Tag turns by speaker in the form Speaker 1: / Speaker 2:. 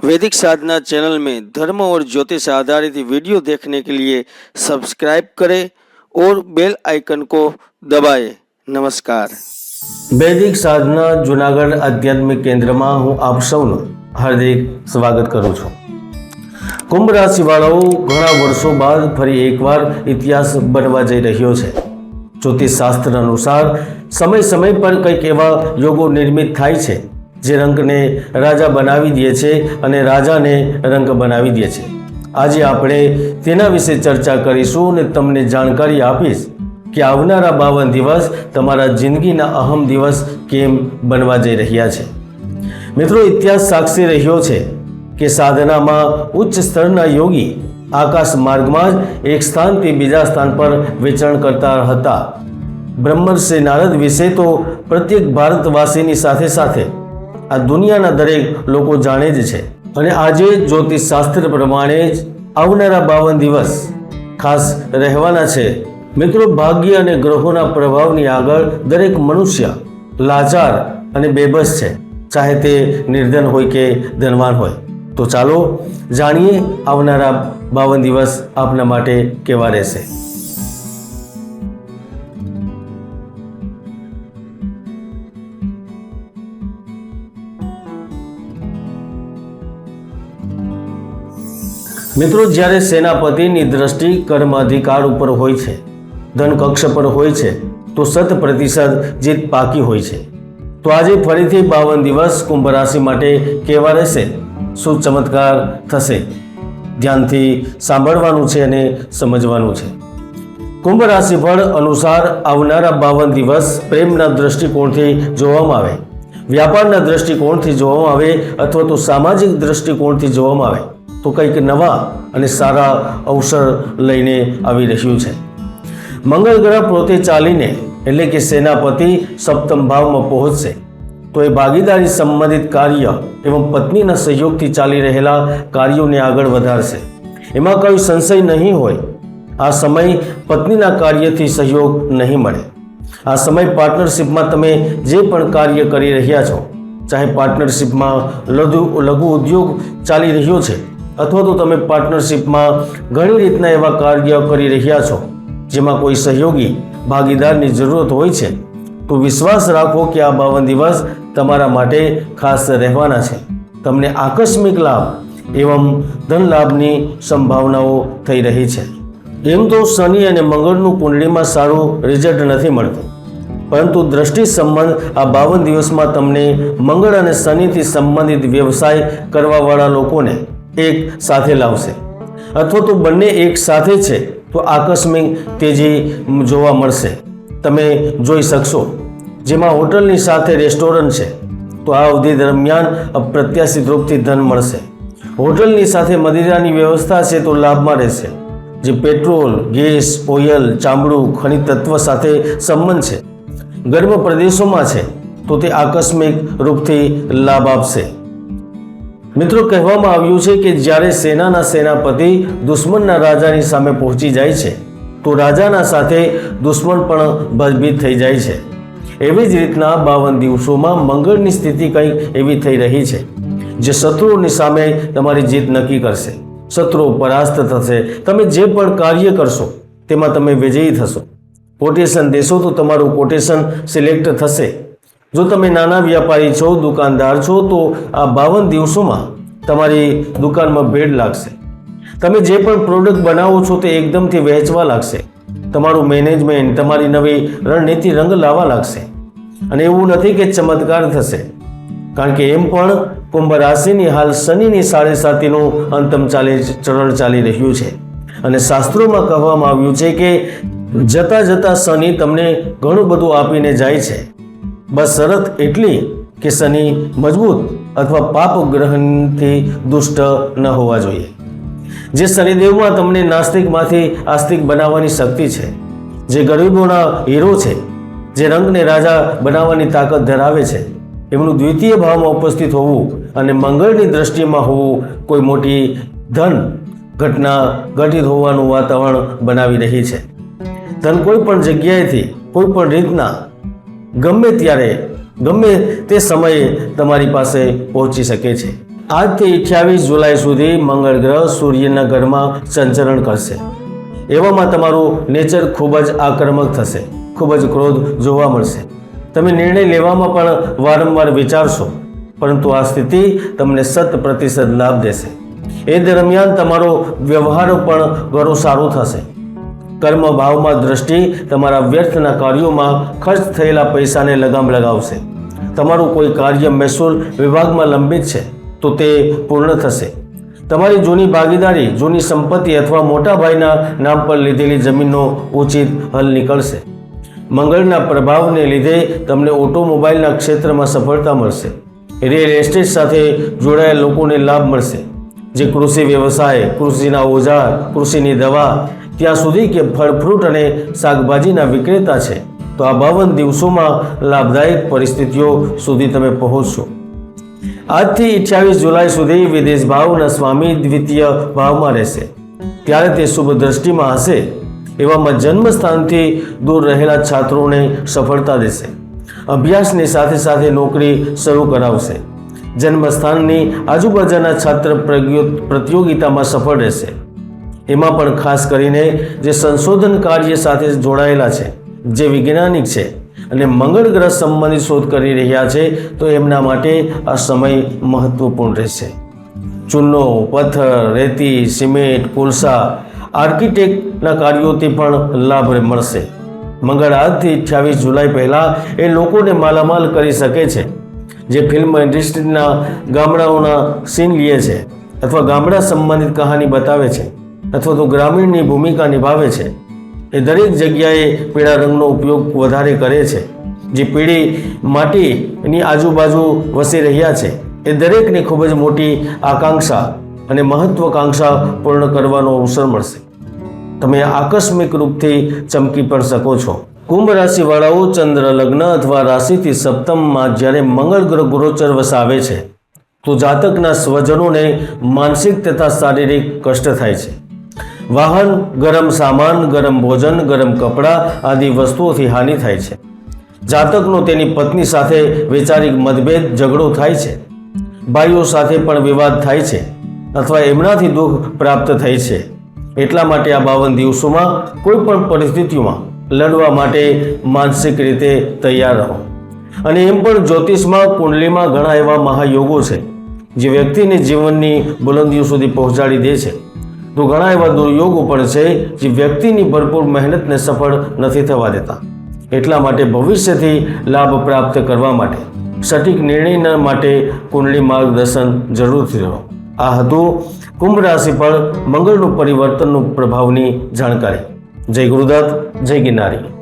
Speaker 1: वैदिक साधना चैनल में धर्म और ज्योतिष आधारित वीडियो देखने के लिए सब्सक्राइब करें और बेल आइकन को दबाएं નમસ્કાર વૈદિક સાધના જુનાગઢ આધ્યાત્મિક કેન્દ્રમાં હું આપ સૌનું હાર્દિક સ્વાગત કરું છું કુંભ રાશિવાળાઓ ઘણા વર્ષો બાદ ફરી એકવાર ઇતિહાસ બનવા જઈ રહ્યો છે જ્યોતિષ શાસ્ત્ર અનુસાર સમય સમય પર કંઈક એવા યોગો નિર્મિત થાય છે જે રંગને રાજા બનાવી દે છે અને રાજાને રંગ બનાવી દે છે. આજે આપણે તેના વિશે ચર્ચા કરીશું અને તમને જાણકારી આપીશ કે આવનારા બાવન દિવસ તમારા જિંદગીના અહમ દિવસ કેમ બનવા જઈ રહ્યા છે. મિત્રો, ઇતિહાસ સાક્ષી રહ્યો છે કે સાધનામાં ઉચ્ચ સ્તરના યોગી આકાશ માર્ગમાં જ એક સ્થાનથી બીજા સ્થાન પર વેચાણ કરતા હતા. બ્રહ્મર્ષિ નારદ વિશે તો પ્રત્યેક ભારતવાસીની સાથે સાથે આ દુનિયાના દરેક લોકો જાણે જ છે. અને આજે જ્યોતિષ શાસ્ત્ર પ્રમાણે જ આવનારા બાવન દિવસ ખાસ રહેવાના છે. મિત્રો, ભાગ્ય અને ગ્રહોના પ્રભાવની આગળ દરેક મનુષ્ય લાચાર અને બેબસ છે. ચાહે તે નિર્ધન હોય કે ધનવાન હોય. તો ચાલો જાણીએ આવનારા બાવન દિવસ આપના માટે કેવા રહેશે. મિત્રો, જ્યારે સેનાપતિની દ્રષ્ટિ કર્માધિકાર ઉપર હોય છે ધન કક્ષ પર હોય છે, તો શત પ્રતિશત જીત પાકી હોય છે. તો આજે ફરીથી બાવન દિવસ કુંભ રાશિ માટે કેવા રહેશે? શું ચમત્કાર થશે? ધ્યાનથી સાંભળવાનું છે અને સમજવાનું છે. કુંભ રાશિફળ અનુસાર આવનારા બાવન દિવસ પ્રેમના દૃષ્ટિકોણથી જોવામાં આવે. વ્યાપારના દ્રષ્ટિકોણથી જોવામાં આવે અથવા તો સામાજિક દૃષ્ટિકોણથી જોવામાં આવે. તો કંઈક નવા અને સારા અવસર લઈને આવી રહ્યું છે. મંગળ ગ્રહ પોતે ચાલીને એટલે કે સેનાપતિ સપ્તમ ભાવમાં પહોંચશે. તો એ ભાગીદારી સંબંધિત કાર્ય એવં પત્નીના સહયોગથી ચાલી રહેલા કાર્યોને આગળ વધારશે. એમાં કોઈ સંશય નહીં હોય. આ સમય પત્નીના કાર્યથી સહયોગ નહીં મળે. આ સમય પાર્ટનરશિપમાં તમે જે પણ કાર્ય કરી રહ્યા છો, ચાહે પાર્ટનરશિપમાં લઘુ લઘુ ઉદ્યોગ ચાલી રહ્યો છે અથવા તો તમે પાર્ટનરશિપમાં ઘણી રીતના એવા કાર્ય કરી રહ્યા છો, જેમાં કોઈ સહયોગી, ભાગીદારની જરૂરત હોય છે, તો વિશ્વાસ રાખો કે આ બાવન દિવસ તમારા માટે ખાસ રહેવાના છે. તમને આકસ્મિક લાભ એવમ ધન લાભની સંભાવનાઓ થઈ રહી છે. એમ તો શનિ અને મંગળનું કુંડળીમાં સારું રિઝલ્ટ નથી મળતું. પરંતુ દ્રષ્ટિ સંબંધ આ બાવન દિવસમાં તમને મંગળ અને શનિથી સંબંધિત વ્યવસાય કરવાવાળા લોકોને એક સાથે લાવશે. અથવા તો બંને એક સાથે છે, તો આકસ્મિક તેજી જોવા મળશે. તમે જોઈ શકશો. જેમાં હોટલની સાથે રેસ્ટોરન્ટ છે, તો આ અવધિ દરમિયાન અપ્રત્યાશિત રૂપથી ધન મળશે. હોટલની સાથે મદિરાની વ્યવસ્થા છે, તો લાભમાં રહેશે. જે પેટ્રોલ, ગેસ, ઓઇલ, ચામડું, ખનિજ તત્વ સાથે સંબંધ છે. ગર્મ પ્રદેશોમાં છે, તો તે આકસ્મિક રૂપથી લાભ આપશે. મિત્રો, કહેવામાં આવ્યું છે કે જ્યારે સેનાના સેનાપતિ દુશ્મનના રાજાની સામે પહોંચી જાય છે, તો રાજાના સાથે દુશ્મન પણ ભયભીત થઈ જાય છે. એવી જ રીતના બાવન દિવસોમાં મંગળની સ્થિતિ કંઈક એવી થઈ રહી છે, જે શત્રુઓની સામે તમારી જીત નક્કી કરશે. શત્રુઓ પરાસ્ત થશે. તમે જે પણ કાર્ય કરશો, તેમાં તમે વિજયી થશો. કોટેશન દેશો તો તમારું કોટેશન સિલેક્ટ થશે. જો તમે નાના વ્યાપારી છો, દુકાનદાર છો, તો આ બાવન દિવસોમાં તમારી દુકાનમાં ભેડ લાગશે. તમે જે પણ પ્રોડક્ટ બનાવો છો, તે એકદમથી વહેંચવા લાગશે. તમારું મેનેજમેન્ટ તમારી નવી રણનીતિ રંગ લાવવા લાગશે. અને એવું નથી કે ચમત્કાર થશે. કારણ કે એમ પણ કુંભ રાશિની હાલ શનિની સાડે સાતીનું અંતમ ચાલી ચરણ ચાલી રહ્યું છે. અને શાસ્ત્રોમાં કહેવામાં આવ્યું છે કે જતા જતા શનિ તમને ઘણું બધું આપીને જાય છે. બસ શરત એટલી કે શનિ મજબૂત અથવા પાપ ગ્રહણથી દુષ્ટ ન હોવા જોઈએ. જે શનિદેવમાં તમને નાસ્તિકમાંથી આસ્તિક બનાવવાની શક્તિ છે, જે ગરીબોના હીરો છે, જે રંગને રાજા બનાવવાની તાકાત ધરાવે છે, એમનું દ્વિતીય ભાવમાં ઉપસ્થિત હોવું અને મંગળની દ્રષ્ટિમાં હોવું કોઈ મોટી ધન ઘટના ઘટિત હોવાનું વાતાવરણ બનાવી રહી છે. ધન કોઈ પણ જગ્યાએથી, કોઈ પણ રીતના ગમે ત્યારે, ગમે તે સમયે તમારી પાસે પહોંચી શકે છે. આજથી અઠ્યાવીસ જુલાઈ સુધી મંગળ ગ્રહ સૂર્યના ઘરમાં સંચરણ કરશે. એવામાં તમારું નેચર ખૂબ જ આક્રમક થશે, ખૂબ જ ક્રોધ જોવા મળશે. તમે નિર્ણય લેવામાં પણ વારંવાર વિચારશો, પરંતુ આ સ્થિતિ તમને સત પ્રતિશત લાભ દેશે. એ દરમિયાન તમારો વ્યવહાર પણ ઘણો સારો થશે. કર્મ ભાવમાં દ્રષ્ટિ તમારા વ્યર્થના કાર્યોમાં ખર્ચ થયેલા પૈસાને લગામ લગાવશે. તમારું કોઈ કાર્ય મહેસૂલ વિભાગમાં લંબિત છે, તો તે પૂર્ણ થશે. તમારી જૂની ભાગીદારી, જૂની સંપત્તિ અથવા મોટા ભાઈના નામ પર લીધેલી જમીનનો ઉચિત હલ નીકળશે. મંગળના પ્રભાવને લીધે તમને ઓટોમોબાઈલના ક્ષેત્રમાં સફળતા મળશે. રિયલ એસ્ટેટ સાથે જોડાયેલ લોકોને લાભ મળશે. જે કૃષિ વ્યવસાય, કૃષિના ઓજાર, કૃષિની દવા ત્યાં સુધી કે ફળ, ફ્રૂટ અને શાકભાજીના વિક્રેતા છે. તો આ બાવન દિવસોમાં લાભદાયક પરિસ્થિતિઓ સુધી તમે પહોંચશો. આજથી અઠ્યાવીસ જુલાઈ સુધી વિદેશ ભાવના સ્વામી દ્વિતીય ભાવમાં રહેશે. ત્યારે તે શુભ દ્રષ્ટિમાં હશે, એવામાં જન્મસ્થાનથી દૂર રહેલા છાત્રોને સફળતા દેશે. અભ્યાસની સાથે સાથે નોકરી શરૂ કરાવશે. જન્મસ્થાનની આજુબાજુના છાત્ર પ્રતિયોગિતામાં સફળ રહેશે. એમાં પણ ખાસ કરીને જે સંશોધન કાર્ય સાથે જોડાયેલા છે, જે વૈજ્ઞાનિક છે અને મંગળ ગ્રહ સંબંધિત શોધ કરી રહ્યા છે, તો એમના માટે આ સમય મહત્વપૂર્ણ રહેશે. ચૂનો, પથ્થર, રેતી, સિમેન્ટ, કોલસા, આર્કિટેક્ટના કાર્યોથી પણ લાભ મળશે. મંગળ આજથી અઠ્યાવીસ જુલાઈ પહેલાં એ લોકોને માલામાલ કરી શકે છે, જે ફિલ્મ ઇન્ડસ્ટ્રીના ગામડાઓના સીન લે છે અથવા ગામડા સંબંધિત કહાની બતાવે છે. અથવા તો ગ્રામીણની ભૂમિકા નિભાવે છે. એ દરેક જગ્યાએ પીળા રંગનો ઉપયોગ વધારે કરે છે. જે પીળી માટીની આજુબાજુ વસી રહ્યા છે. એ દરેકને ખૂબ જ મોટી આકાંક્ષા અને મહત્વકાંક્ષા પૂર્ણ કરવાનો અવસર મળશે. તમે આકસ્મિક રૂપથી ચમકી પણ શકો છો. કુંભ રાશિવાળાઓ ચંદ્ર, લગ્ન અથવા રાશિથી સપ્તમમાં જ્યારે મંગળ ગ્રહ ગોચર વસાવે છે, તો જાતકના સ્વજનોને માનસિક તથા શારીરિક કષ્ટ થાય છે. વાહન, ગરમ સામાન, ગરમ ભોજન, ગરમ કપડાં આદિ વસ્તુઓથી હાનિ થાય છે. જાતકનો તેની પત્ની સાથે વૈચારિક મતભેદ, ઝઘડો થાય છે. ભાઈઓ સાથે પણ વિવાદ થાય છે અથવા એમનાથી દુઃખ પ્રાપ્ત થાય છે. એટલા માટે આ બાવન દિવસોમાં કોઈ પણ પરિસ્થિતિઓમાં લડવા માટે માનસિક રીતે તૈયાર રહો. અને એમ પણ જ્યોતિષમાં, કુંડલીમાં ઘણા એવા મહાયોગો છે, જે વ્યક્તિને જીવનની બુલંદીઓ સુધી પહોંચાડી દે છે. તો ઘણા એવા દુર્યોગો પણ છે જે વ્યક્તિની ભરપૂર મહેનતને સફળ નથી થવા દેતા. એટલા માટે ભવિષ્યથી લાભ પ્રાપ્ત કરવા માટે સટીક નિર્ણયના માટે કુંડળી માર્ગદર્શન જરૂરથી રહો આ હતું કુંભ રાશિ પર મંગળનું પરિવર્તનનું પ્રભાવની જાણકારી. જય ગુરુદત્ત, જય ગિરનારી.